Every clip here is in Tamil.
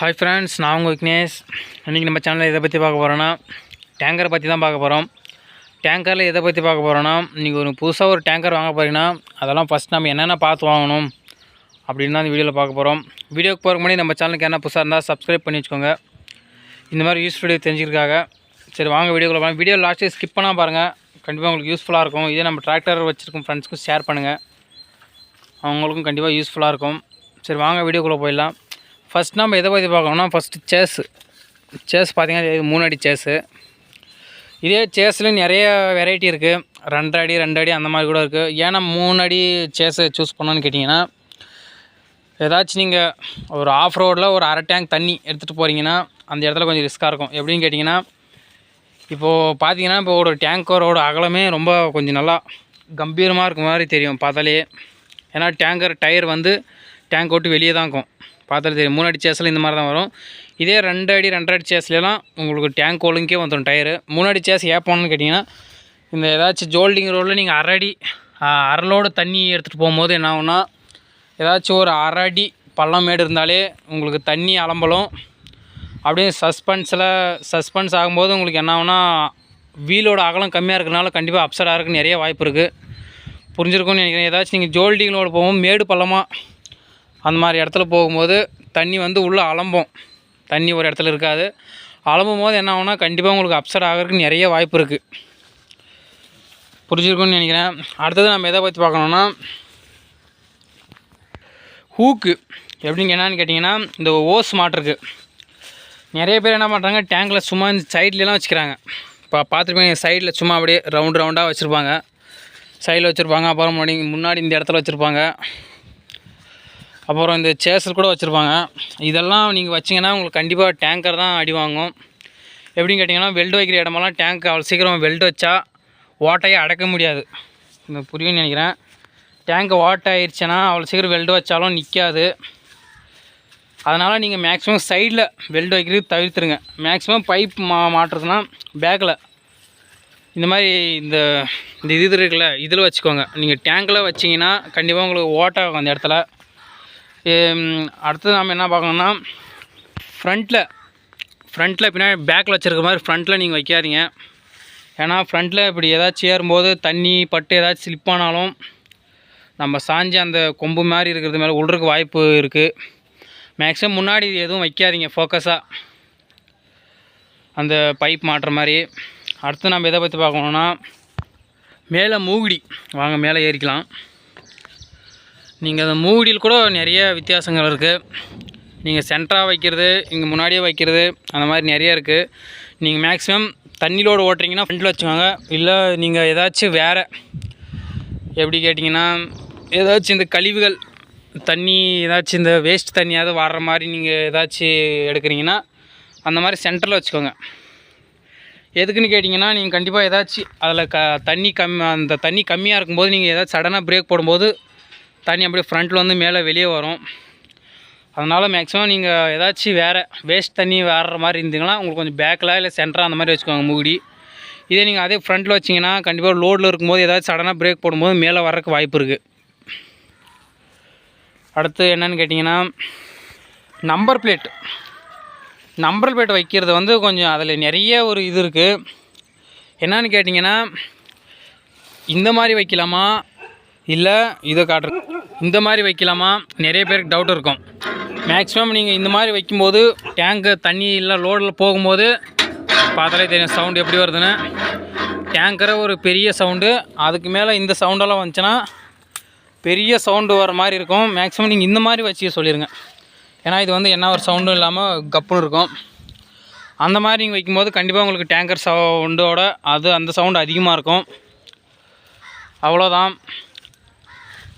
ஹாய் ஃப்ரெண்ட்ஸ் நான் உங்கள் விக்னேஷ். இன்றைக்கி நம்ம சேனலில் எதை பற்றி பார்க்க போகிறோன்னா டேங்கரை பற்றி தான் பார்க்க போகிறோம் டேங்கரில் எதை பற்றி பார்க்க போகிறோன்னா நீங்கள் ஒரு புதுசாக ஒரு டேங்கர் வாங்க போகிறீங்கன்னா அதெல்லாம் ஃபஸ்ட் நம்ம என்னென்ன பார்த்து வாங்கணும் அப்படின்னு தான் இந்த வீடியோவில் பார்க்க போகிறோம் வீடியோக்கு போகிறக்கு முன்னாடி நம்ம சேனலுக்கு என்ன புதுசாக இருந்தால் சப்ஸ்கிரைப் பண்ணி வச்சுக்கோங்க. இந்த மாதிரி யூஸ் வீடியோ தெரிஞ்சிருக்காங்க சரி வாங்க வீடியோக்குள்ள போகலாம் வீடியோ லாஸ்ட்டு ஸ்கிப் பண்ணால் பாருங்கள் கண்டிப்பாக உங்களுக்கு யூஸ்ஃபுல்லாக இருக்கும். இதே நம்ம டிராக்டர் வச்சுருக்கோம் ஃப்ரெண்ட்ஸ்க்கும் ஷேர் பண்ணுங்கள் அவங்களுக்கும் கண்டிப்பாக யூஸ்ஃபுல்லாக இருக்கும். சரி வாங்க வீடியோக்குள்ளே போயிடலாம். ஃபஸ்ட் நம்ம எதை பற்றி பார்க்கணும்னா ஃபஸ்ட்டு சேஸு சேஸ் பார்த்தீங்கன்னா இது மூணு அடி சேஸு இதே சேஸில் நிறைய வெரைட்டி இருக்குது ரெண்டரை அடி ரெண்டு அடி அந்த மாதிரி கூட இருக்குது ஏன்னா மூணு அடி சேஸை சூஸ் பண்ணோன்னு கேட்டிங்கன்னா ஏதாச்சும் நீங்கள் ஒரு ஆஃப் ரோடில் ஒரு அரை டேங்க் தண்ணி எடுத்துகிட்டு போகிறீங்கன்னா அந்த இடத்துல கொஞ்சம் ரிஸ்க்காக இருக்கும். எப்படின்னு கேட்டிங்கன்னா இப்போது பார்த்தீங்கன்னா இப்போ ஒரு டேங்கரோட அகலமே ரொம்ப கொஞ்சம் நல்லா கம்பீரமாக இருக்க மாதிரி தெரியும் பார்த்தாலே ஏன்னா டேங்கர் டயர் வந்து டேங்க் விட்டு வெளியே தான் இருக்கும். பார்த்தாலே தெரியும். மூணு அடி சேஸில் இந்த மாதிரி தான் வரும். இதே ரெண்டு அடி ரெண்டரை அடி சேஸ்லாம் உங்களுக்கு டேங்க் ஒழுங்கே வந்துடும் டயரு மூணு அடி சேஸ் ஏப்போன்னு கேட்டிங்கன்னா இந்த ஏதாச்சும் ஜோல்டிங் ரோடில் நீங்கள் அரை அடி தண்ணி எடுத்துகிட்டு போகும்போது என்ன ஆகும்னா ஏதாச்சும் ஒரு அரை அடி பள்ளம் மேடு இருந்தாலே உங்களுக்கு தண்ணி அலம்பலும். அப்படியே சஸ்பென்ஸில் சஸ்பென்ஸ் ஆகும்போது உங்களுக்கு என்ன ஆகும்னா வீலோட அகலம் கம்மியாக இருக்கிறனால கண்டிப்பாக அப்செட் ஆகிறதுக்கு நிறைய வாய்ப்பு இருக்குது புரிஞ்சிருக்கும்னு நினைக்கிறேன். ஏதாச்சும் நீங்கள் ஜோல்டிங்களோட போகும் மேடு பள்ளமாக அந்த மாதிரி இடத்துல போகும்போது தண்ணி வந்து உள்ளே அலம்பும். தண்ணி ஒரு இடத்துல இருக்காது. அலம்பும் போது என்ன ஆகுனா கண்டிப்பாக உங்களுக்கு அப்செட் ஆகிறதுக்கு நிறைய வாய்ப்பு இருக்குது புரிஞ்சிருக்குன்னு நினைக்கிறேன். அடுத்தது நம்ம எதை பற்றி பார்க்கணுன்னா ஹூக்கு எப்படிங்க என்னன்னு கேட்டிங்கன்னா இந்த ஓஸ் மாட்டிருக்கு நிறைய பேர் என்ன பண்ணுறாங்க டேங்கில் சும்மா இந்த சைட்லலாம் வச்சுக்கிறாங்க. இப்போ பார்த்துருப்பீங்க சைடில் சும்மா அப்படியே ரவுண்ட் ரவுண்டாக வச்சுருப்பாங்க. சைடில் வச்சுருப்பாங்க அப்புறம் முன்னாடி முன்னாடி இந்த இடத்துல வச்சுருப்பாங்க. அப்புறம் இந்த சேசல் கூட வச்சுருப்பாங்க. இதெல்லாம் நீங்கள் வச்சிங்கன்னா உங்களுக்கு கண்டிப்பாக டேங்கர் தான் அடி வாங்கும். எப்படின்னு கேட்டிங்கன்னா வெல்டு வைக்கிற இடமெல்லாம் டேங்க் அவ்வளோ சீக்கிரம் வெல்டு வச்சா ஓட்டையை அடக்க முடியாது. இந்த புரியும்னு நினைக்கிறேன். டேங்க் ஓட்டாயிருச்சுன்னா அவ்வளோ சீக்கிரம் வெல்டு வச்சாலும் நிற்காது அதனால் நீங்கள் மேக்ஸிமம் சைடில் வெல்டு வைக்கிறது தவிர்த்துருங்க. மேக்ஸிமம் பைப் மா மாட்டுறதுனா பேக்கில் இந்த மாதிரி இந்த இந்த இது இருக்குல்ல இதில் வச்சுக்கோங்க. நீங்கள் டேங்கில் வச்சிங்கன்னா கண்டிப்பாக உங்களுக்கு ஓட்டை ஆகும் அந்த இடத்துல. அடுத்தது நாம் என்ன பார்க்கணும்னா ஃப்ரண்ட்டில் ஃப்ரண்ட்டில் பின்னாடி பேக்கில் வச்சுருக்க மாதிரி ஃப்ரண்ட்டில் நீங்கள் வைக்காதீங்க. ஏன்னா ஃப்ரண்ட்டில் இப்படி ஏதாச்சும் ஏறும்போது தண்ணி பட்டு ஏதாச்சும் ஸ்லிப் ஆனாலும் நம்ம சாஞ்சு அந்த கொம்பு மாதிரி இருக்கிறது மேலே உள்றதுக்கு வாய்ப்பு இருக்குது மேக்ஸிமம் முன்னாடி எதுவும் வைக்காதீங்க ஃபோக்கஸாக அந்த பைப் மாட்டுற மாதிரி. அடுத்து நம்ம எதை பற்றி பார்க்கணுன்னா மேலே மூகுடி. வாங்க மேலே ஏறிக்கலாம். நீங்கள் அந்த மூடியில் கூட நிறைய வித்தியாசங்கள் இருக்குது நீங்கள் சென்டராக வைக்கிறது இங்கே முன்னாடியே வைக்கிறது அந்த மாதிரி நிறைய இருக்குது நீங்கள் மேக்ஸிமம் தண்ணியிலோடு ஓட்டுறீங்கன்னா ஃப்ரண்ட்டில் வச்சுக்கோங்க. இல்லை நீங்கள் ஏதாச்சும் வேறு எப்படி கேட்டிங்கன்னா ஏதாச்சும் இந்த கழிவுகள் தண்ணி ஏதாச்சும் இந்த வேஸ்ட் தண்ணியாவது வர்ற மாதிரி நீங்கள் ஏதாச்சும் எடுக்கிறீங்கன்னா அந்த மாதிரி சென்டரில் வச்சுக்கோங்க. எதுக்குன்னு கேட்டிங்கன்னா நீங்கள் கண்டிப்பாக ஏதாச்சும் அதில் க தண்ணி கம் அந்த தண்ணி கம்மியாக இருக்கும்போது நீங்கள் ஏதாச்சும் சடனாக பிரேக் போடும்போது தண்ணி அப்படியே ஃப்ரண்ட்டில் வந்து மேலே வெளியே வரும். அதனால் மேக்ஸிமம் நீங்கள் ஏதாச்சும் வேறு வேஸ்ட் தண்ணி வர்ற மாதிரி இருந்தீங்கன்னா உங்களுக்கு கொஞ்சம் பேக்கில் இல்லை சென்டராக அந்த மாதிரி வச்சுக்கோங்க மூடி. இதே நீங்கள் அதே ஃப்ரண்ட்டில் வச்சிங்கன்னா கண்டிப்பாக லோடில் இருக்கும்போது ஏதாச்சும் சடனாக பிரேக் போடும்போது மேலே வர்றதுக்கு வாய்ப்பு இருக்குது அடுத்து என்னன்னு கேட்டிங்கன்னா நம்பர் பிளேட் நம்பர் பிளேட் வைக்கிறது வந்து கொஞ்சம் அதில் நிறைய ஒரு இது இருக்குது என்னன்னு கேட்டிங்கன்னா இந்த மாதிரி வைக்கலாமா? இல்லை இதை காட்டுற இந்த மாதிரி வைக்கலாமா? நிறைய பேருக்கு டவுட் இருக்கும். மேக்ஸிமம் நீங்கள் இந்த மாதிரி வைக்கும்போது டேங்க்கு தண்ணி இல்லை லோடில் போகும்போது பார்த்தாலே தெரியும் சவுண்டு எப்படி வருதுன்னு. டேங்கரை ஒரு பெரிய சவுண்டு அதுக்கு மேலே இந்த சவுண்டெல்லாம் வந்துச்சுன்னா பெரிய சவுண்டு வர மாதிரி இருக்கும். மேக்ஸிமம் நீங்கள் இந்த மாதிரி வச்சு சொல்லிடுங்க ஏன்னா இது வந்து என்ன ஒரு சவுண்டும் இல்லாமல் கப்புன்னு இருக்கும். அந்த மாதிரி நீங்கள் வைக்கும்போது கண்டிப்பாக உங்களுக்கு டேங்கர் சவுண்டோட அது அந்த சவுண்டு அதிகமாக இருக்கும். அவ்வளோதான்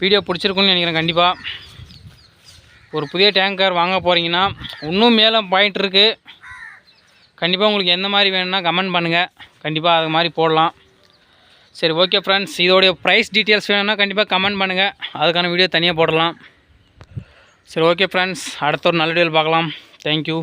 வீடியோ பிடிச்சிருக்குன்னு நினைக்கிறேன் கண்டிப்பாக ஒரு புதிய டேங்கர் வாங்க போகிறீங்கன்னா இன்னும் மேலே பாயிண்ட் இருக்குது கண்டிப்பாக உங்களுக்கு எந்த மாதிரி வேணும்னா கமெண்ட் பண்ணுங்கள் கண்டிப்பாக அது மாதிரி போடலாம். சரி ஓகே ஃப்ரெண்ட்ஸ் இதோடைய ப்ரைஸ் டீட்டெயில்ஸ் வேணும்னா கண்டிப்பாக கமெண்ட் பண்ணுங்கள் அதுக்கான வீடியோ தனியாக போடலாம். சரி ஓகே ஃப்ரெண்ட்ஸ் அடுத்த ஒரு நல்ல வீடியோவில் பார்க்கலாம். தேங்க்யூ